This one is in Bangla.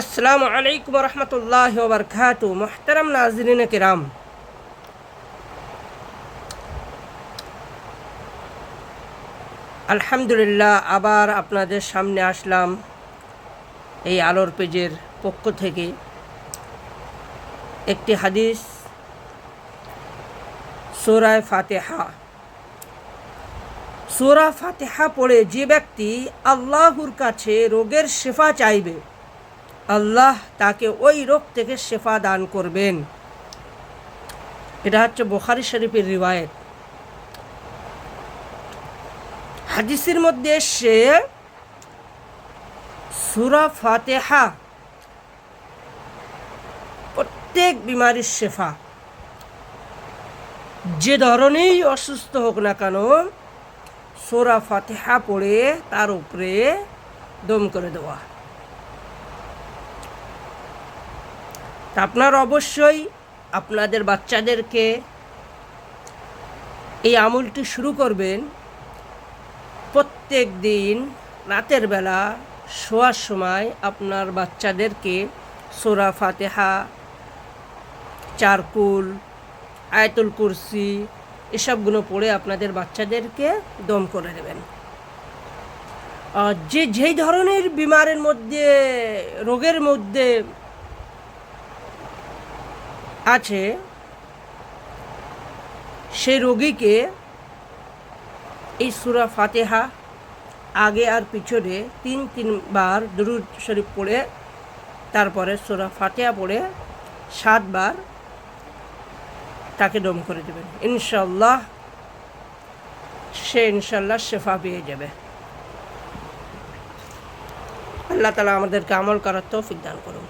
আসসালামু আলাইকুম রহমতুল্লাহ বরকাত মোহতারাম নাজরিন কিরাম। আলহামদুলিল্লাহ, আবার আপনাদের সামনে আসলাম এই আলোর পেজের পক্ষ থেকে। একটি হাদিস, সোরায় ফাতেহা। সোরা ফাতেহা পড়ে যে ব্যক্তি আল্লাহর কাছে রোগের শেফা চাইবে আল্লাহ তাকে ওই রোগ থেকে শেফা দান করবেন। এটা হচ্ছে বোখারি শরীফের রিওয়ায়ত। হাদিসের মধ্যে সে সুরা ফাতেহা প্রত্যেক বিমারির শেফা। যে ধরনেরই অসুস্থ হোক না কেন, সোরা ফাতেহা পড়ে তার উপরে দম করে দেওয়া। তা আপনারা অবশ্যই আপনাদের বাচ্চাদেরকে এই আমলটি শুরু করবেন প্রত্যেক দিন রাতের বেলা শোয়ার সময় আপনার বাচ্চাদেরকে সোরা ফাতেহা, চারকুল, আয়তুল কুরসি এসবগুলো পড়ে আপনাদের বাচ্চাদেরকে দম করে দেবেন। যে যেই ধরনের বিমারের মধ্যে, রোগের মধ্যে আছে সেই রোগীকে এই সুরা ফাতেহা আগে আর পিছনে তিন, তিনবার দরুদ শরীফ পড়ে, তারপরে সুরা ফাতেহা পড়ে সাতবার তাকে দম করে দেবেন। ইনশাল্লাহ সে ইনশাল্লাহ শেফা পেয়ে যাবে। আল্লাহ তালা আমাদেরকে আমল করার তৌফিক দান করুন।